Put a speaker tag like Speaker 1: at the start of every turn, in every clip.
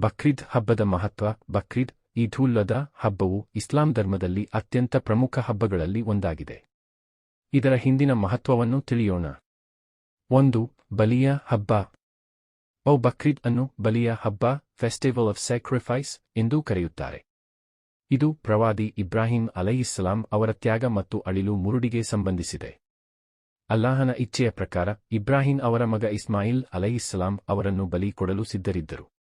Speaker 1: ಬಕ್ರೀದ್ ಹಬ್ಬದ ಮಹತ್ವ, ಬಕ್ರೀದ್ ಈದುಲ್ಲದ ಹಬ್ಬವು ಇಸ್ಲಾಂ ಧರ್ಮದಲ್ಲಿ ಅತ್ಯಂತ ಪ್ರಮುಖ ಹಬ್ಬಗಳಲ್ಲಿ ಒಂದಾಗಿದೆ. ಇದರ ಹಿಂದಿನ ಮಹತ್ವವನ್ನು ತಿಳಿಯೋಣ. ಒಂದು, ಬಲಿಯ ಹಬ್ಬ. ಓ ಬಕ್ರೀದ್ ಅನ್ನು ಬಲಿಯ ಹಬ್ಬ, ಫೆಸ್ಟಿವಲ್ ಆಫ್ ಸ್ಯಾಕ್ರಿಫೈಸ್ ಎಂದೂ ಕರೆಯುತ್ತಾರೆ. ಇದು ಪ್ರವಾದಿ ಇಬ್ರಾಹಿಂ ಅಲೈಹಿಸ್ಸಲಾಂ ಅವರ ತ್ಯಾಗ ಮತ್ತು ಅಳಿಲು ಮುರುಡಿಗೆ ಸಂಬಂಧಿಸಿದೆ. ಅಲ್ಲಾಹನ ಇಚ್ಛೆಯ ಪ್ರಕಾರ ಇಬ್ರಾಹಿಂ ಅವರ ಮಗ ಇಸ್ಮಾಯಿಲ್ ಅಲೈಹಿಸ್ಸಲಾಂ ಅವರನ್ನು ಬಲಿ ಕೊಡಲು ಸಿದ್ಧರಿದ್ದರು.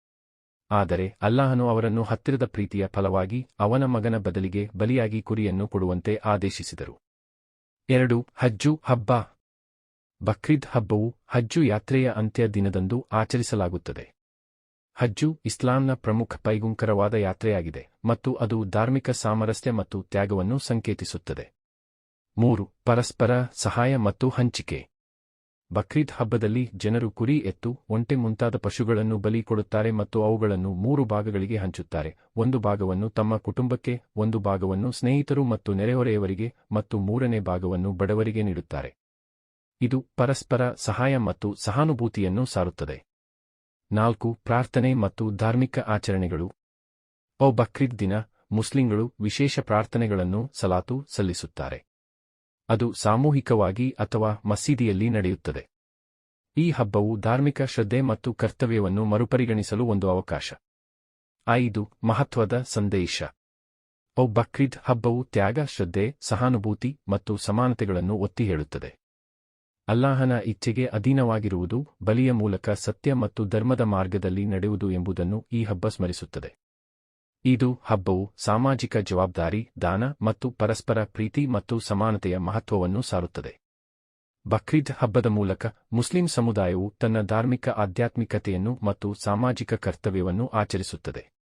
Speaker 1: ಆದರೆ ಅಲ್ಲಾಹನು ಅವರನ್ನು ಹತ್ತಿರದ ಪ್ರೀತಿಯ ಫಲವಾಗಿ ಅವನ ಮಗನ ಬದಲಿಗೆ ಬಲಿಯಾಗಿ ಕುರಿಯನ್ನು ಕೊಡುವಂತೆ ಆದೇಶಿಸಿದರು. ಎರಡು, ಹಜ್ಜು ಹಬ್ಬ. ಬಕ್ರೀದ್ ಹಬ್ಬವು ಹಜ್ಜು ಯಾತ್ರೆಯ ಅಂತ್ಯ ದಿನದಂದು ಆಚರಿಸಲಾಗುತ್ತದೆ. ಹಜ್ಜು ಇಸ್ಲಾಂನ ಪ್ರಮುಖ ಪೈಗುಂಕರವಾದ ಯಾತ್ರೆಯಾಗಿದೆ ಮತ್ತು ಅದು ಧಾರ್ಮಿಕ ಸಾಮರಸ್ಯ ಮತ್ತು ತ್ಯಾಗವನ್ನು ಸಂಕೇತಿಸುತ್ತದೆ. ಮೂರು, ಪರಸ್ಪರ ಸಹಾಯ ಮತ್ತು ಹಂಚಿಕೆ. ಬಕ್ರೀದ್ ಹಬ್ಬದಲ್ಲಿ ಜನರು ಕುರಿ ಎತ್ತು, ಒಂಟೆ ಮುಂತಾದ ಪಶುಗಳನ್ನು ಬಲಿ ಕೊಡುತ್ತಾರೆ ಮತ್ತು ಅವುಗಳನ್ನು ಮೂರು ಭಾಗಗಳಿಗೆ ಹಂಚುತ್ತಾರೆ. ಒಂದು ಭಾಗವನ್ನು ತಮ್ಮ ಕುಟುಂಬಕ್ಕೆ, ಒಂದು ಭಾಗವನ್ನು ಸ್ನೇಹಿತರು ಮತ್ತು ನೆರೆಹೊರೆಯವರಿಗೆ ಮತ್ತು ಮೂರನೇ ಭಾಗವನ್ನು ಬಡವರಿಗೆ ನೀಡುತ್ತಾರೆ. ಇದು ಪರಸ್ಪರ ಸಹಾಯ ಮತ್ತು ಸಹಾನುಭೂತಿಯನ್ನು ಸಾರುತ್ತದೆ. ನಾಲ್ಕು, ಪ್ರಾರ್ಥನೆ ಮತ್ತು ಧಾರ್ಮಿಕ ಆಚರಣೆಗಳು. ಓ ಬಕ್ರೀದ್ ದಿನ ಮುಸ್ಲಿಂಗಳು ವಿಶೇಷ ಪ್ರಾರ್ಥನೆಗಳನ್ನು, ಸಲಾತು ಸಲ್ಲಿಸುತ್ತಾರೆ. ಅದು ಸಾಮೂಹಿಕವಾಗಿ ಅಥವಾ ಮಸೀದಿಯಲ್ಲಿ ನಡೆಯುತ್ತದೆ. ಈ ಹಬ್ಬವು ಧಾರ್ಮಿಕ ಶ್ರದ್ಧೆ ಮತ್ತು ಕರ್ತವ್ಯವನ್ನು ಮರುಪರಿಗಣಿಸಲು ಒಂದು ಅವಕಾಶ. ಐದು, ಮಹತ್ವದ ಸಂದೇಶ. ಓ ಬಕ್ರೀದ್ ಹಬ್ಬವು ತ್ಯಾಗ, ಶ್ರದ್ಧೆ, ಸಹಾನುಭೂತಿ ಮತ್ತು ಸಮಾನತೆಗಳನ್ನು ಒತ್ತಿ ಹೇಳುತ್ತದೆ. ಅಲ್ಲಾಹನ ಇಚ್ಛೆಗೆ ಅಧೀನವಾಗಿರುವುದು ಬಲಿಯ ಮೂಲಕ ಸತ್ಯ ಮತ್ತು ಧರ್ಮದ ಮಾರ್ಗದಲ್ಲಿ ನಡೆಯುವುದು ಎಂಬುದನ್ನು ಈ ಹಬ್ಬ ಸ್ಮರಿಸುತ್ತದೆ. ಇದು ಹಬ್ಬವು ಸಾಮಾಜಿಕ ಜವಾಬ್ದಾರಿ, ದಾನ ಮತ್ತು ಪರಸ್ಪರ ಪ್ರೀತಿ ಮತ್ತು ಸಮಾನತೆಯ ಮಹತ್ವವನ್ನು ಸಾರುತ್ತದೆ. ಬಕ್ರೀದ್ ಹಬ್ಬದ ಮೂಲಕ ಮುಸ್ಲಿಂ ಸಮುದಾಯವು ತನ್ನ ಧಾರ್ಮಿಕ ಆಧ್ಯಾತ್ಮಿಕತೆಯನ್ನು ಮತ್ತು ಸಾಮಾಜಿಕ ಕರ್ತವ್ಯವನ್ನು ಆಚರಿಸುತ್ತದೆ.